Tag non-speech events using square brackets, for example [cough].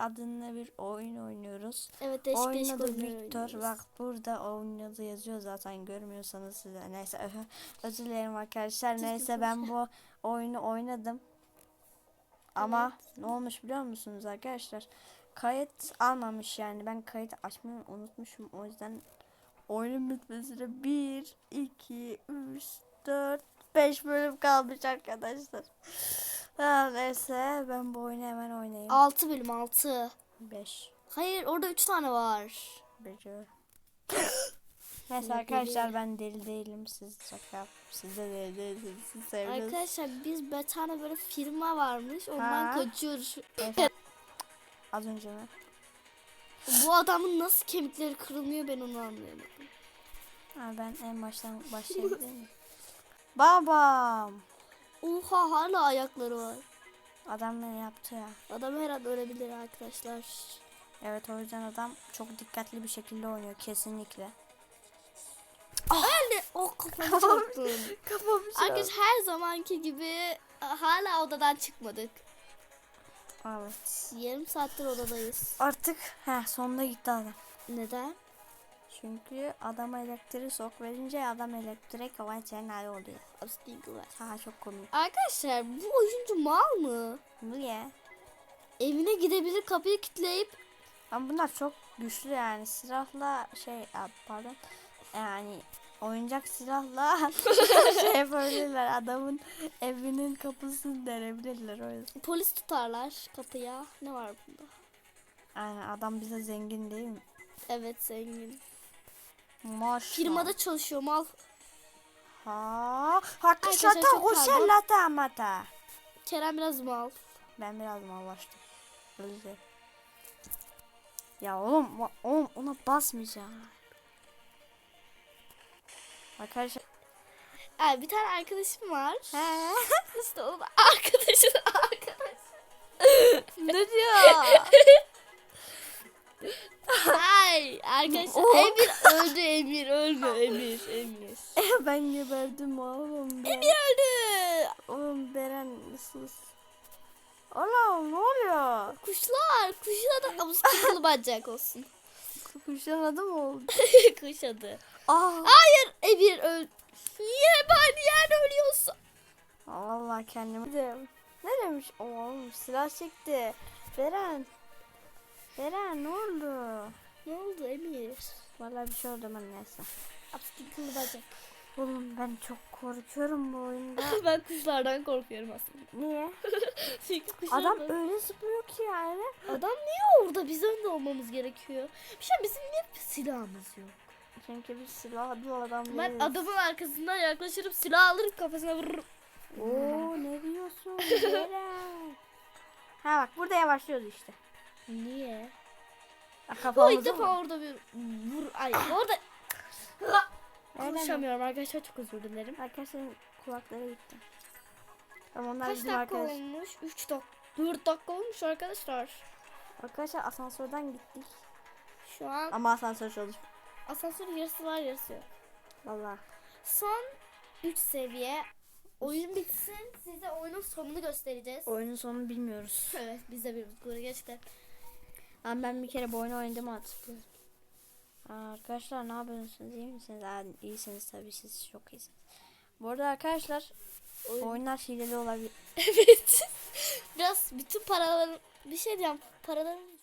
adında bir oyun oynuyoruz. Evet Oyunun değişik adı Victor. Bak burada oyunun adı yazıyor zaten görmüyorsanız size. Neyse [laughs] özür dilerim arkadaşlar. Neyse ben bu oyunu oynadım. Ama ne olmuş biliyor musunuz arkadaşlar? Kayıt almamış yani. Ben kayıt açmayı unutmuşum. O yüzden oyunun bitmesine 1, 2, 3, 4, 5 bölüm kalmış arkadaşlar. Ha, neyse ben bu oyunu hemen oynayayım. 6 bölüm 6. 5. Hayır orada 3 tane var. Beceriyorum. [gasps] Neyse arkadaşlar ben deli değilim. Siz şaka. Siz de deli değilsiniz. Siz seviyorsunuz. Arkadaşlar biz bir tane böyle firma varmış. Ondan Ha. kaçıyoruz. Az önce mi? Bu adamın nasıl kemikleri kırılmıyor ben onu anlayamadım. Ha, ben en baştan mi? Babam. Oha hala ayakları var. Adam ne yaptı ya? Adam her an ölebilir arkadaşlar. Evet o yüzden adam çok dikkatli bir şekilde oynuyor kesinlikle. Öyle. Oh kafamı çarptım. Kafam [laughs] Arkadaşlar her zamanki gibi hala odadan çıkmadık. Evet. Yarım saattir odadayız. Artık he sonunda gitti adam. Neden? Çünkü adama elektriği sok verince adam elektrik hava çenel oluyor. Abstingular. Ha çok komik. Arkadaşlar bu oyuncu mal mı? Niye? Evine gidebilir kapıyı kilitleyip Ama bunlar çok güçlü yani silahla şey pardon yani oyuncak silahla [laughs] şey yapabilirler adamın evinin kapısını denebilirler o yüzden. polis tutarlar kapıya. Ne var bunda? Yani adam bize zengin değil mi? Evet zengin. Maşallah. Firmada çalışıyor mal. Ha, hakikaten Arkadaşlar çok pardon. huşallata mata. Kerem biraz mal. Ben biraz mallaştım. Öyle. Ya oğlum, oğlum ona basmayacağım. Arkadaşlar. Ee, bir tane arkadaşım var. He. [laughs] İşte o da arkadaşın arkadaşı. ne diyor? [laughs] Arkadaşlar Oh. Emir öldü Emir ölme [laughs] Emir Emir. [laughs] ben geberdim oğlum. Be. Emir öldü. Oğlum Beren sus. Oğlum ne oluyor? Kuşlar kuşlar da ama sıkıntılı bacak olsun. [laughs] Kuşların adı mı oldu? Kuş adı. Aa. Hayır Emir öl. Niye ben yer ölüyorsun? Vallahi kendimi. Ne demiş? Oğlum silah çekti. Beren. Beren ne oldu? Vallahi bir şey oldu ama neyse. Sıkıntılı bacak. Oğlum ben çok korkuyorum bu oyunda. [laughs] ben kuşlardan korkuyorum aslında. Niye? [laughs] Çünkü kuşlar Adam da- öyle zıplıyor ki yani. Adam niye orada? Biz önde olmamız gerekiyor. Bir şey bizim niye silahımız yok? Çünkü biz silahlı adam Ben değiliz. adamın arkasından yaklaşırım silah alırım kafasına vururum. Oo ne diyorsun [laughs] ha bak burada yavaşlıyoruz işte. Niye? Bu ilk defa orada bir vur. Ay orada konuşamıyorum arkadaşlar çok özür dilerim. Arkadaşların kulakları gitti. Ama onlar Kaç bizim dakika arkadaş. olmuş? 3 dakika. 4 dakika olmuş arkadaşlar. Arkadaşlar asansörden gittik. Şu an Ama asansör çalışmıyor. asansörün yarısı var yarısı yok. Valla. Son 3 seviye. Oyun bitsin size oyunun sonunu göstereceğiz. Oyunun sonunu bilmiyoruz. Evet biz de bir böyle gerçekten. Ama ben bir kere bu oyunu oynadığımı hatırlıyorum. Arkadaşlar ne yapıyorsunuz? İyi misiniz? Aa, iyisiniz tabii siz çok iyisiniz. Bu arada arkadaşlar Oyun- oyunlar hileli olabilir. [laughs] Evet. Biraz bütün paraları bir şey diyeceğim. Paralarımız